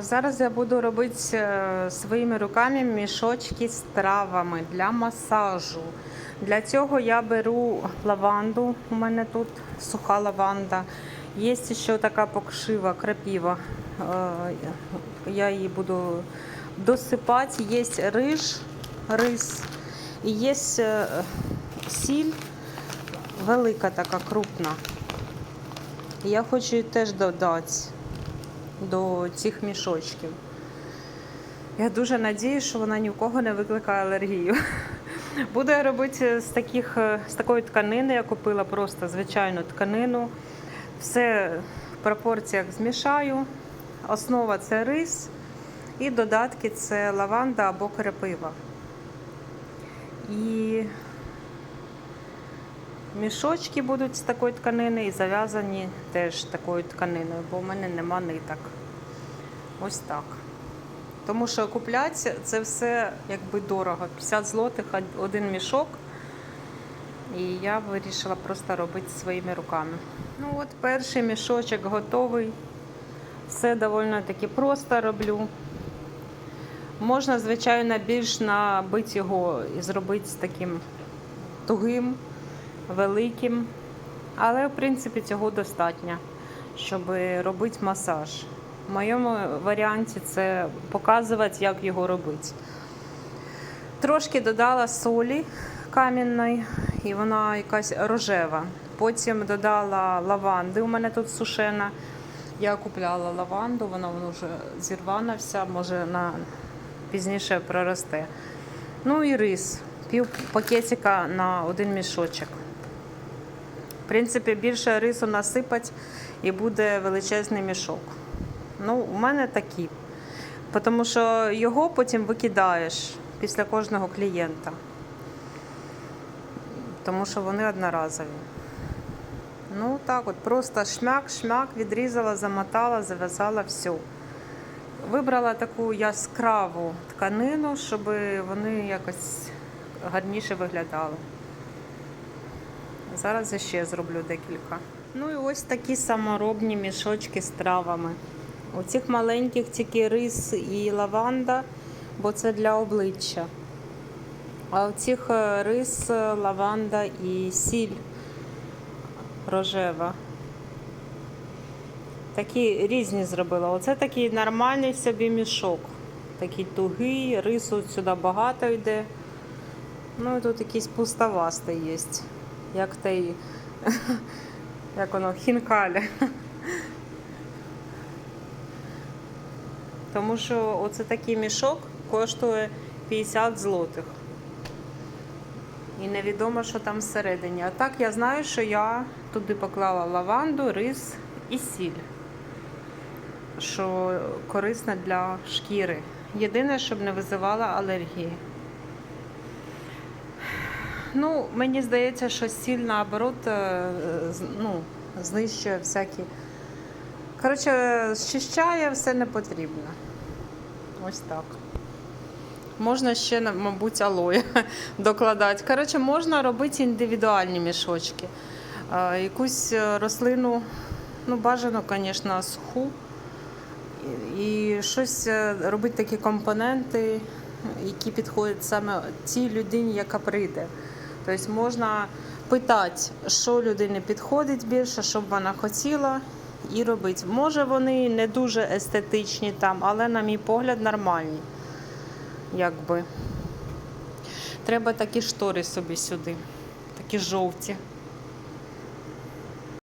Зараз я буду робити е, своїми руками мішочки з травами для масажу. Для цього я беру лаванду. У мене тут суха лаванда. Є ще така покшива, крапіва. Е, Я її буду досипати. Є риж, рис і є е, сіль велика така крупна. Я хочу її теж додати до цих мішочків. Я дуже надію, що вона ні в кого не викликає алергію. Буду я робити з, таких, е, з такої тканини, я купила просто звичайну тканину. Все в пропорціях змішаю. Основа це рис і додатки це лаванда або крапива. І мішочки будуть з такої тканини і зав'язані теж такою тканиною, бо в мене нема ниток. Ось так. Тому що купляти це все якби дорого. 50 злотих один мішок. І я вирішила просто робити своїми руками. Ну от перший мішочок готовий. Все доволі таки просто роблю. Можна, звичайно, більш набити його і зробити з таким тугим, великим. Але, в принципі, цього достатньо, щоб робити масаж. В моєму варіанті це показувати, як його робити. Трошки додала солі кам'яної, і вона якась рожева. Потім додала лаванди. У мене тут сушена. Я купляла лаванду, вона вже зірвана вся, може на пізніше проросте. Ну і рис. Пів пакетика на один мішочок. Принципі, більше рису насипать і буде величезний мішок. Ну, у мене такі. Тому що його потім викидаєш після кожного клієнта. Тому що вони одноразові. Ну так от, просто шмяк-шмяк, відрізала, замотала, зав'язала все. Вибрала таку яскраву тканину, щоб вони якось гарніше виглядали. Зараз я ще зроблю декілька. Ну і ось такі саморобні мішочки з травами. У цих маленьких тільки рис і лаванда, бо це для обличчя. А у цих е, рис, е, лаванда і сіль рожева. Такі різні зробила. Оце такий нормальний собі мішок. Такий тугий, рису сюди багато йде. Ну і тут якийсь пустовастий є. Як той, як воно, хінкалі. Тому що оце такий мішок коштує 50 злотих. І невідомо, що там всередині. А так я знаю, що я туди поклала лаванду, рис і сіль, що корисно для шкіри. Єдине, щоб не визивала алергії. Ну, мені здається, що сіль наоборот е, ну, знищує всякі. Коротше, зчищає все не потрібно. Ось так. Можна ще, мабуть, алоє докладати. Коротше, можна робити індивідуальні мішочки. Е, Якусь е, рослину, ну, бажано, звісно, суху. І щось робити такі компоненти, які підходять саме тій людині, яка прийде. Тобто можна питати, що людині підходить більше, що б вона хотіла, і робити. Може, вони не дуже естетичні там, але, на мій погляд, нормальні. Якби. Треба такі штори собі сюди, такі жовті.